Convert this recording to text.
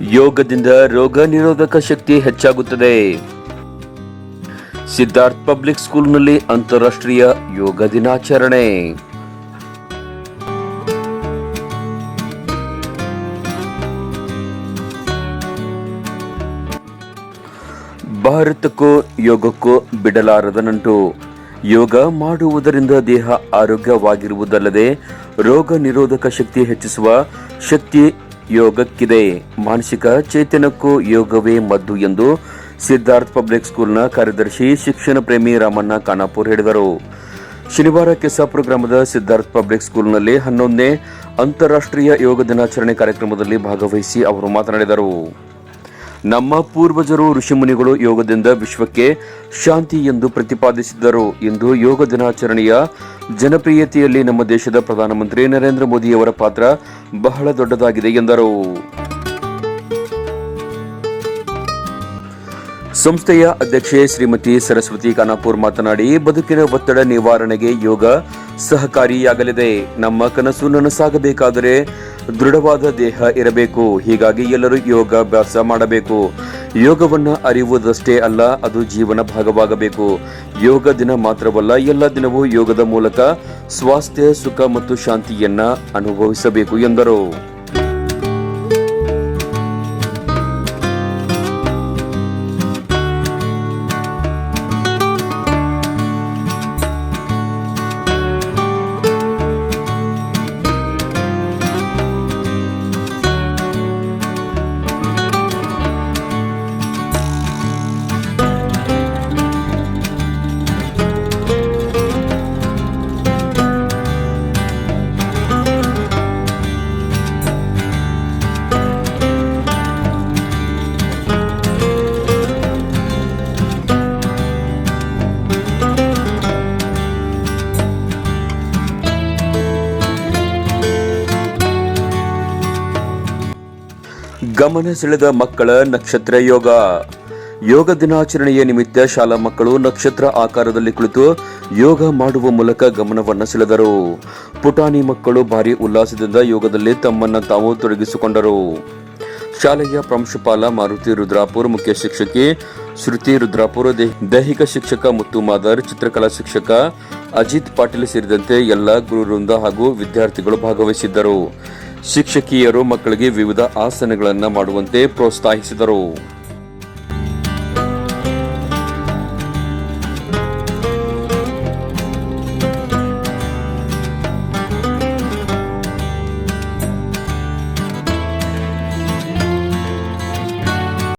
ಯೋಗದಿಂದ ರೋಗ ನಿರೋಧಕ ಶಕ್ತಿ ಹೆಚ್ಚಾಗುತ್ತದೆ. ಸಿದ್ಧಾರ್ಥ್ ಪಬ್ಲಿಕ್ ಸ್ಕೂಲ್ನಲ್ಲಿ ಅಂತಾರಾಷ್ಟ್ರೀಯ ಯೋಗ ದಿನಾಚರಣೆ. ಭಾರತಕ್ಕೂ ಯೋಗಕ್ಕೂ ಬಿಡಲಾರದ ನಂಟು. ಯೋಗ ಮಾಡುವುದರಿಂದ ದೇಹ ಆರೋಗ್ಯವಾಗಿರುವುದಲ್ಲದೆ ರೋಗ ನಿರೋಧಕ ಶಕ್ತಿ ಹೆಚ್ಚಿಸುವ ಶಕ್ತಿ ಯೋಗಕ್ಕಿದೆ. ಮಾನಸಿಕ ಚೈತನ್ಯಕ್ಕೂ ಯೋಗವೇ ಮದ್ದು ಎಂದು ಸಿದ್ಧಾರ್ಥ್ ಪಬ್ಲಿಕ್ ಸ್ಕೂಲ್ನ ಕಾರ್ಯದರ್ಶಿ ಶಿಕ್ಷಣ ಪ್ರೇಮಿ ರಾಮಣ್ಣ ಖಾನಾಪುರ್ ಹೇಳಿದರು. ಶನಿವಾರ ಕೆಸಾಪುರ ಗ್ರಾಮದ ಸಿದ್ಧಾರ್ಥ ಪಬ್ಲಿಕ್ ಸ್ಕೂಲ್ನಲ್ಲಿ ಹನ್ನೊಂದನೇ ಅಂತಾರಾಷ್ಟ್ರೀಯ ಯೋಗ ದಿನಾಚರಣೆ ಕಾರ್ಯಕ್ರಮದಲ್ಲಿ ಭಾಗವಹಿಸಿ ಅವರು ಮಾತನಾಡಿದರು. ನಮ್ಮ ಪೂರ್ವಜರು, ಋಷಿಮುನಿಗಳು ಯೋಗದಿಂದ ವಿಶ್ವಕ್ಕೆ ಶಾಂತಿ ಎಂದು ಪ್ರತಿಪಾದಿಸಿದ್ದರು ಎಂದು ಯೋಗ ದಿನಾಚರಣೆಯ ಜನಪ್ರಿಯತೆಯಲ್ಲಿ ನಮ್ಮ ದೇಶದ ಪ್ರಧಾನಮಂತ್ರಿ ನರೇಂದ್ರ ಮೋದಿಯವರ ಪಾತ್ರ ಬಹಳ ದೊಡ್ಡದಾಗಿದೆ ಎಂದರು. ಸಂಸ್ಥೆಯ ಅಧ್ಯಕ್ಷೆ ಶ್ರೀಮತಿ ಸರಸ್ವತಿ ಖಾನಾಪುರ್ ಮಾತನಾಡಿ, ಬದುಕಿನ ಒತ್ತಡ ನಿವಾರಣೆಗೆ ಯೋಗ ಸಹಕಾರಿಯಾಗಲಿದೆ. ನಮ್ಮ ಕನಸು ನನಸಾಗಬೇಕಾದರೆ ದೃಢವಾದ ದೇಹ ಇರಬೇಕು. ಹೀಗಾಗಿ ಎಲ್ಲರೂ ಯೋಗಾಭ್ಯಾಸ ಮಾಡಬೇಕು. ಯೋಗವನ್ನು ಅರಿಯುವುದಷ್ಟೇ ಅಲ್ಲ, ಅದು ಜೀವನ ಭಾಗವಾಗಬೇಕು. ಯೋಗ ದಿನ ಮಾತ್ರವಲ್ಲ, ಎಲ್ಲ ದಿನವೂ ಯೋಗದ ಮೂಲಕ ಸ್ವಾಸ್ಥ್ಯ, ಸುಖ ಮತ್ತು ಶಾಂತಿಯನ್ನ ಅನುಭವಿಸಬೇಕು ಎಂದರು. ಗಮನ ಸೆಳೆದ ಮಕ್ಕಳ ನಕ್ಷತ್ರ ಯೋಗ. ಯೋಗ ದಿನಾಚರಣೆಯ ನಿಮಿತ್ತ ಶಾಲಾ ಮಕ್ಕಳು ನಕ್ಷತ್ರ ಆಕಾರದಲ್ಲಿ ಕುಳಿತು ಯೋಗ ಮಾಡುವ ಮೂಲಕ ಗಮನವನ್ನು ಸೆಳೆದರು. ಪುಟಾಣಿ ಮಕ್ಕಳು ಭಾರಿ ಉಲ್ಲಾಸದಿಂದ ಯೋಗದಲ್ಲಿ ತಮ್ಮನ್ನು ತಾವು ತೊಡಗಿಸಿಕೊಂಡರು. ಶಾಲೆಯ ಪ್ರಾಂಶುಪಾಲ ಮಾರುತಿ ರುದ್ರಾಪುರ್, ಮುಖ್ಯ ಶಿಕ್ಷಕಿ ಶ್ರುತಿ ರುದ್ರಾಪುರ್ ದೈಹಿಕ ಶಿಕ್ಷಕ ಮುತ್ತು ಮಾದರ್, ಚಿತ್ರಕಲಾ ಶಿಕ್ಷಕ ಅಜಿತ್ ಪಾಟೀಲ್ ಸೇರಿದಂತೆ ಎಲ್ಲ ಗುರುವೃಂದ ಹಾಗೂ ವಿದ್ಯಾರ್ಥಿಗಳು ಭಾಗವಹಿಸಿದ್ದರು. ಶಿಕ್ಷಕಿಯರು ಮಕ್ಕಳಿಗೆ ವಿವಿಧ ಆಸನಗಳನ್ನು ಮಾಡುವಂತೆ ಪ್ರೋತ್ಸಾಹಿಸಿದರು.